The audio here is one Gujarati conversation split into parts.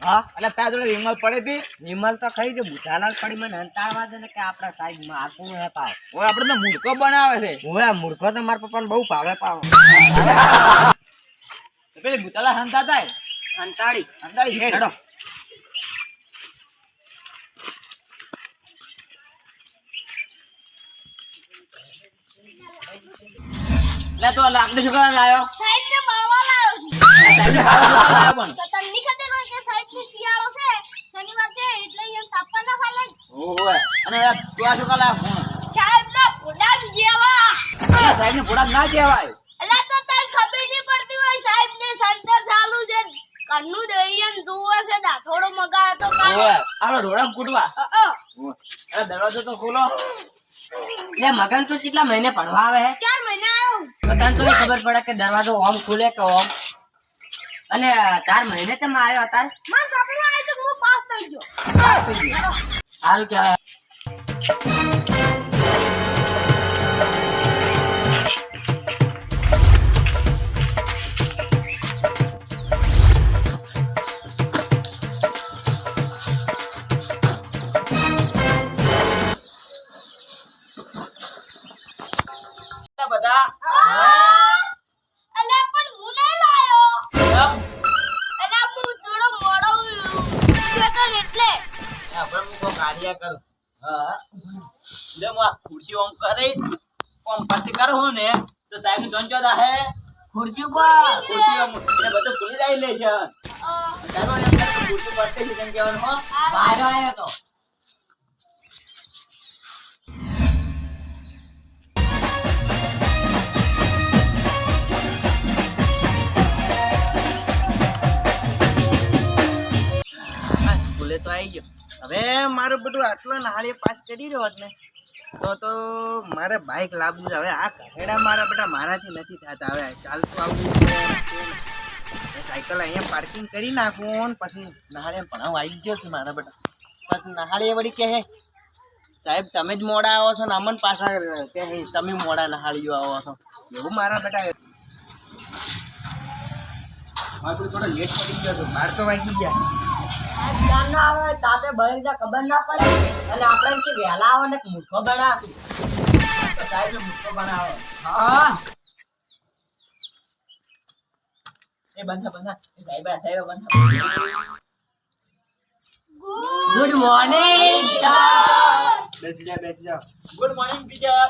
હા એટલે તારા જોડે વિમલ પડી હતી? વિમલ તો ખાઈ છે ભૂતાલાલ પડી મને અંતાળવા દે ને કે આપણા માં મારતું હે પાવ. ઓય આપણે તો મૂર્ખો બનાવે છે. હું મૂર્ખો તો મારા પપ્પાને બહુ ભાવે પાવ. તો પેલી ભૂતાલા હંતા થાય? અંતાળી. અંતાળી હેડ. લે તો લાકડી શું કરવા લાયો. સાહેબ ને બાવા લાયો ખાવા શું કરવા લાયો પણ તો તમને ખબર હોય કે સાહેબ ને શિયાળો છે શનિવાર છે એટલે એમ તાપવા ના ખાલે અને તું આ શું કરવા સાહેબ ના ફોડામ જેવા. અલા ના તો તને ખબર નહીં પડતી હોય સાહેબ ને સંતર ચાલુ છે. ઘરનું દહીયન જુએ છે દાથોડો મગા તો કાલે. કૂટવા. અ, દરવાજો તો ખોલો. લે મગન તો કેટલા મહિને ભણવા આવે હે? ચાર મહિને આવ્યો તને તો ખબર પડે કે દરવાજો ઓમ ખુલે કે ઓમ. અને ચાર મહિને તમે આવ્યો હતા. મને સપનું આવ્યું તો હું પાસ થઈ ગયો. સારું કહેવાય આ હું કોક કાર્ય કરું. હા. લે હું આ ખુરશી ઓમ કરી ઓમ પતિ કરું ને તો સાહેબ ને જોન ચોદા હે. ખુરશી ઉપર? ખુરશી ઓમ એને બધું ભૂલી જાય લે છે ચાલો એમ ખુરશી પડતી છે તેમ કહેવાનું હો બહાર આવ્યો તો. સ્કૂલે તો આવી ગયો. હવે મારું બધું આટલો નાળી પાસ કરી રહ્યો હોત ને, તો તો મારે બાઇક લાવવું છે. હવે આ કહેડા મારા બધા મારાથી નથી થતા. હવે ચાલતું તે. સાયકલ અહીંયા પાર્કિંગ કરી નાખું પછી નહાળે ભણાવ આવી ગયો છે મારા બેટા પછી નહાળે વળી કહે, સાહેબ, તમે જ મોડા આવો છો ને, અમન પાછા કે તમે મોડા નહાળીઓ આવો છો. એવું મારા બેટા થોડો લેટ પડી ગયો તો બાર તો વાગી ગયા. ચાર ના આવે તાતે બળી જા ખબર ના પડે. અને આપણે કે વહેલા આવે ને મૂર્ખો બનાવશું તો સાહેબ મૂર્ખો બનાવો. હા. એ બંધા બંધા સાહેબ સાહેબ બંધા ગુડ મોર્નિંગ બેસી જા બેસી જા. ગુડ મોર્નિંગ ટીચર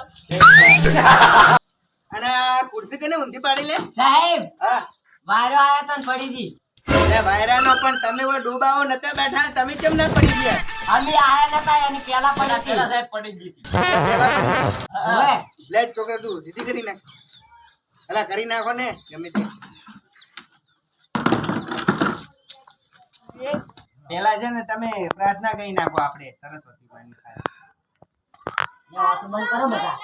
અને ખુરશી કને ઊંધી પાડી લે? સાહેબ હા. વાયરો આયા તો ને પડી વાયરાનો પણ તમે ઓ ડૂબાવો નતા બેઠા તમે કેમ ના પડી ગયા? અમે આયા નતા એની પેલા પણ હતી. સાહેબ પડી ગઈ પેલા પડી લે છોકરા તું સીધી કરી નાખ. અલા કરી નાખો ને ગમે તે. પેલા છે ને તમે પ્રાર્થના કરી નાખો આપણે સરસ્વતી માની સાથે બંધ કરો બધા.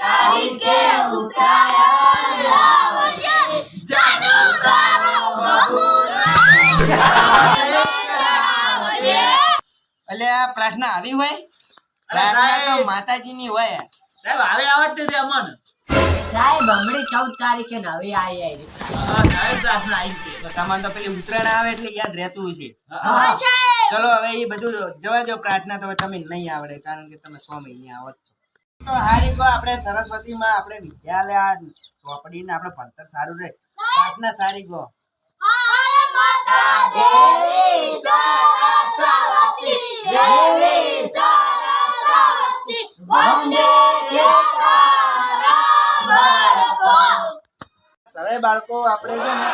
તારીખે ઉત્તરાયણ જાનુ ગાવો આવી હોય? પ્રાર્થના તો માતાજીની હોય. સાહેબ હવે આવડતી હતી અમને. સાહેબ હમણાં ચૌદ તારીખે નવી આવી આવી હા સાહેબ પ્રાર્થના આવી છે. તો તમારે તો પેલી ઉત્તરાયણ આવે એટલે યાદ રહેતું છે હા. ચલો હવે એ બધું જવા દો પ્રાર્થના તો તમે નહીં આવડે કારણ કે તમે સો મહિને આવો છો. તો હારી કો આપણે સરસ્વતીમાં આપણે વિદ્યાલય આ ચોપડીને આપણે ભણતર સારું રહે. પ્રાર્થના સારી કહો બાળકો, આપણે છે ને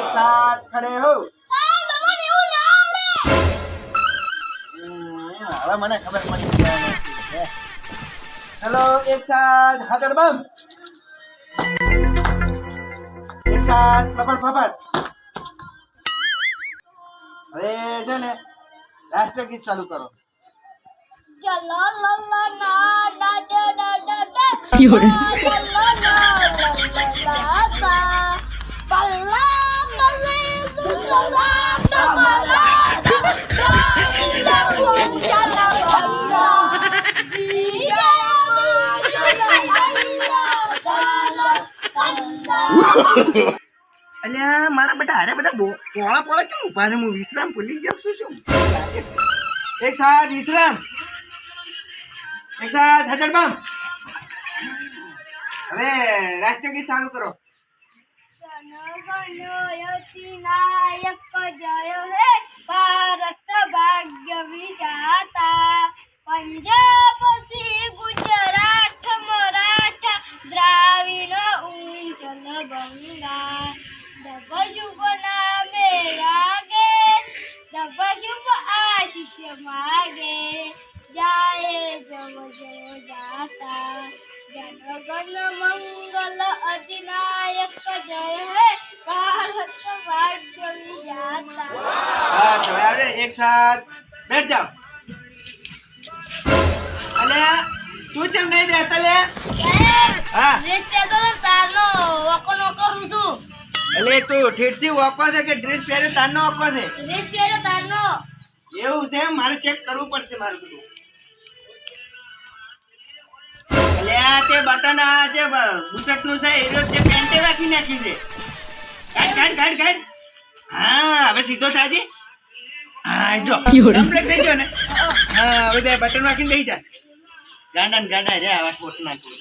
એક સાથ ખડે હો. હવે મને ખબર પડી ગઈ હેલો, એક સાથ હાથર બમ. એક સાથ લપડ ફપડ હવે છે ને રાષ્ટ્રગીત ચાલુ કરો. ચલો લો લો ના ડા ડા ડા ડા ડા ચલો લો ના લા લા લા પલ્લા મલે તું સદા તમારા ગાની લગું ચલા પલ્લા અલ્યા મારા બેટા અરે બધા બો- પોળા પોળા કેમ ઊભા છે હું વિશ્રામ ભૂલી ગયો છું શું એક સાથ વિશ્રામ એક સાથ હાજર બમ હવે રાષ્ટ્રગીત ચાલુ કરો નાયક જય હે ભારત ભાગ્ય વિજાતા પંજાબ સી ગુજરાત મરાઠા શુભ નામે રાગે દબ શુભ આશીષ માગે. જાય જાતા જનગણ મંગલ અધિનાયક જય હે ભારત ભાગ્ય વિજાતા બસ હવે આવડે એક સાથ. બેઠ જાઓ. અલે તું કેમ નહીં બેસતા લે હા. એટલે તું ઠેઠથી વોકો છે કે ડ્રેસ પહેરે તારનો વોકો છે? એવું છે? મારે ચેક કરવું પડશે મારું બધું. એટલે આ તે બટન આ જે બુશર્ટનું છે એનો તે પેન્ટે રાખી નાખી છે. કાઢ કાઢ કાઢ કાઢ. હા હવે સીધો સાજી હા જો. કમ્પ્લીટ થઈ ગયો ને? હા હવે બટન રાખીને બેસી જા. ગાંડા ને ગાંડા રે આવા કોટ નાખું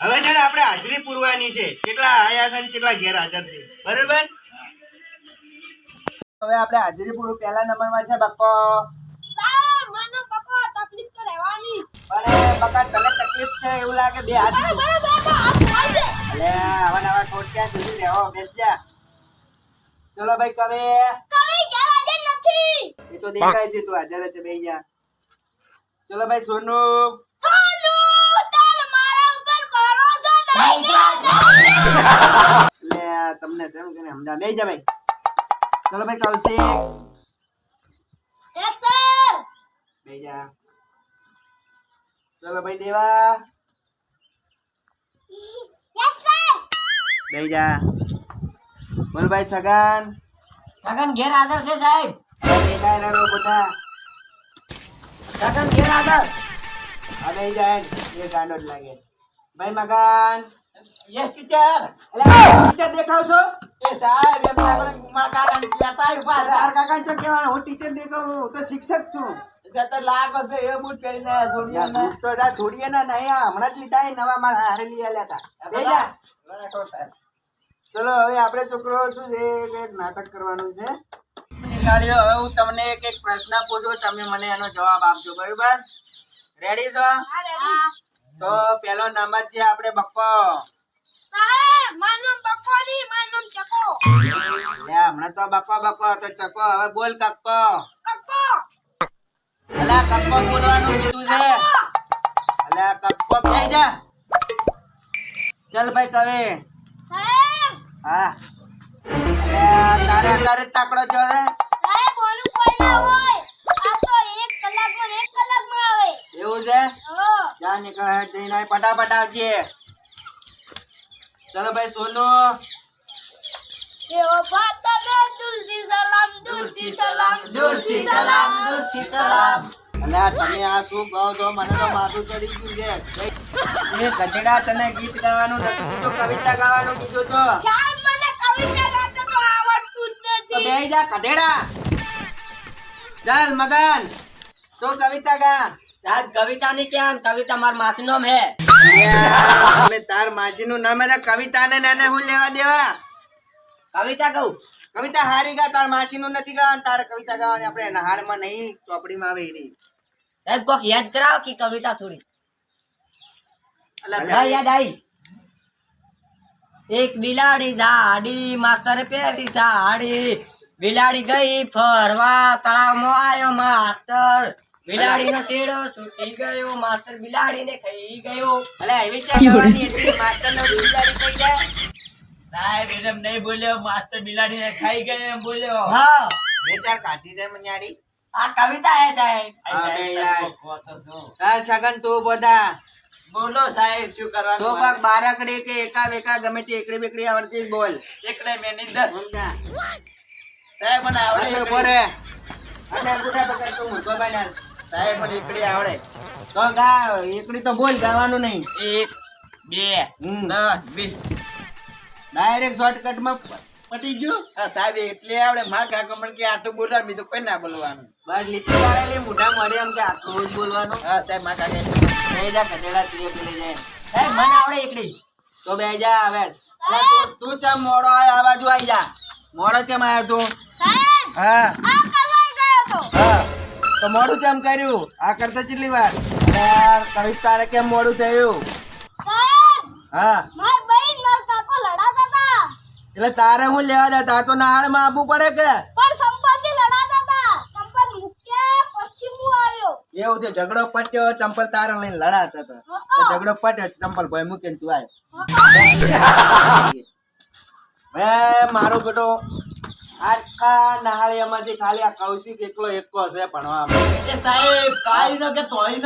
હવે છે ને આપણે હાજરી પૂરવાની છે. કેટલા આયા છે કેટલા ગેરહાજર છે. બરોબર? હવે આપણે હાજરી પૂરું પહેલા નંબરમાં છે બક્કો. મને પકો તકલીફ તો રહેવાની. પણ બકા તને તકલીફ છે એવું લાગે બે હાથ અરે બરો હાથ થાય છે. આવા નવા ઠોટ ક્યાં સુધી રહેવો બેસ જા. ચલો ભાઈ કવે. કવિ ઘેર નથી. એ તો દેખાય છે તું હાજર છે બેહી જા. ચલો ભાઈ સોનુ. સોનુ! એટલે તમને જેમ કે સમજા બે જા ભાઈ. ચલો ભાઈ કૌશિક યસ સર બે જા. ચલો ભાઈ દેવા. યસ સર બે જા. બોલ ભાઈ છગન. છગન ઘેર હાજર છે સાહેબ. દેખાય રહ્યો બધા. છગન ઘેર હાજર. આ જાય એ ગાંડો જ લાગે. ભાઈ મગન. યસ ટીચર એટલે ટીચર દેખાવ છો? એ સાહેબ એમને આપણે મારા કાકાને કહેતા ઊભા તાર કાકા ને કહેવાનું હું ટીચર દેખાવ તો શિક્ષક છું. તો લાગો છે એ બૂટ પહેરીને છોડીએ યાર, તો જા છોડીએ ને નહીં આ હમણાં જ લીધા નવા મારા હારે લઈ આલ્યા હતા ચલો હવે આપણે છોકરો શું છે કે નાટક કરવાનું છે. નિશાળીઓ હવે હું તમને એક એક પ્રશ્ન પૂછું તમે મને એનો જવાબ આપજો બરોબર? રેડી છો? તો પેલો નંબર છે આપણે બક્કો. સાહેબ મારું નામ બકો મારું ચકો લે હમણાં તો બક્કો બક્કો તો ચકો હવે બોલ કક્કો. કક્કો. અલા કક્કો બોલવાનું કીધું છે. અલા કક્કો કહી જા ચલ ભાઈ કવે સાહેબ. હા. અલે તારે જ તાકડો જો રે સાહેબ ઓનું કોઈ ના હોય આ તો એક કલાકમાં ને એક કલાકમાં આવે એવું છે? ક્યાં નીકળે જઈને ફટાફટ આવજે. ચલો ભાઈ સોનુ. તમે આ શું કહો છો? મને તો માથું ચડી ગયું છે. એ ગધેડા તને ગીત ગાવાનું નથી કીધું કવિતા ગાવાનું કીધું તો મને કવિતા ગાતા તો આવડતું જ નથી. બેહી જા ગધેડા. ચાલ મગન. તો કવિતા ગા. સાહેબ કવિતા ની ક્યાં કવિતા માર માસી નામ હે. એટલે તાર માસીનું નામ એને કવિતાને નાને હું લેવા દેવા? કવિતા કહું? કવિતા હારી ગા તાર માસીનું નથી ગાવાનું તારે કવિતા ગાવાની આપણે નહાળમાં નહીં ચોપડીમાં આવે એની સાહેબ કોક યાદ કરાવો કે કવિતા થોડી? યાદ આવી એક બિલાડી સાડી માસ્તર પહેરી સાડી બિલાડી ગઈ ફરવા તળાવમાં આવ્યો માસ્તર. બિલાડીનો શેડો છૂટી ગયો માસ્તર બિલાડીને ખાઈ ગયો અલે એવી ચા ગાવાની હતી? માસ્ટરનો બિલાડી ખાઈ જાય. સાહેબ એમ નહીં બોલ્યો માસ્ટર બિલાડીને ખાઈ ગયો એમ બોલ્યો હા બે ચાર કાઢી દે મન્યારી. આ કવિતા હે સાહેબ હા, યાર. ચાલ, છગન તું બધા બોલો સાહેબ શું તો કરવાનું બારાકડે કે એકા બેકા ગમે તે એકડી બેકડી આવડતી બોલ એકડે મે નિંદર? સાહેબ મને આવડે હવે ઊભો એકડી. રે. અને ગુડા પકડ તું મુકો ના. સાહેબ મને એકડી આવડે. તો ગા એકડી તો બોલ ગાવાનું નહીં. એક બે હમ. દસ વીસ. ડાયરેક્ટ શોર્ટકટમાં પતી ગયું? હા સાહેબ એટલે આવડે. માર કાકા મને કે આટલું બોલવાનું તો કોઈ ના બોલવાનું. બસ લીટી વાળેલી મોઢા મળે એમ કે આટલું જ બોલવાનું. હા સાહેબ માર કાકા બે જા ગધેડા તું પેલે જાય. સાહેબ મને આવડે એકડી. તો બે જા આવે. તું તું ચમ મોડો આય? આ બાજુ આઈ જા. મોડો કેમ આયો તું? સાહેબ હા. આ કરવા ગયો તો. હા. તો મોડું કેમ કર્યું? આ કરતો ચેટલી વાર. યાર કવિ તારે કેમ મોડું થયું? હા. માર બહેન માર કાકો લડાતા હતા. એટલે તારે હું લેવા દે તા તો નહાળમાં આપવું પડે કે? પણ સંપલથી લડાતા હતા. સંપલ મૂક્યા પછી હું આવ્યો. એવું છે ઝઘડો પટ્યો ચંપલ તારે લઈને લડાતા હતા. ઝઘડો પટ્યો ચંપલ ભાઈ મૂકીને તું આવ્યો હવે મારો બેટો આખા નહાળિયામાંથી ખાલી આ કૌશિક એકલો એકલો છે ભણવામાં એ સાહેબ કાળી કે તોળી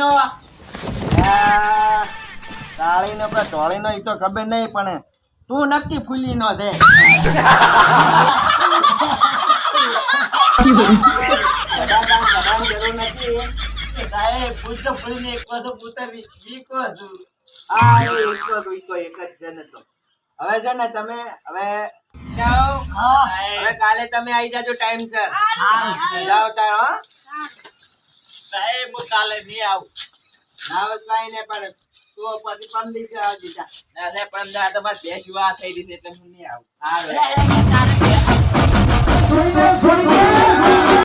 કાળીનો કે ધોળીનો એ તો ખબર નહીં પણ તું નક્કી ફૂલી નો દે બધા કામ કરવાની જરૂર નથી. સાહેબ પૂછ તો ફૂલીને એક પાછો પૂછતા વી- વીકો છું. આ એ ઈકો તો ઈકો એક જ છે ને તો. હવે છે ને તમે હવે જાઓ. હવે કાલે તમે આવી જાજો ટાઈમ સર જાઓ તાર હો. સાહેબ હું કાલે નહીં આવું. ના હોય તો પણ તું પછી પંદર દિવસે આવજે જા ના સાહેબ પણ તમારે બે શિવા થઈ છે એટલે હું નહીં આવું. તારે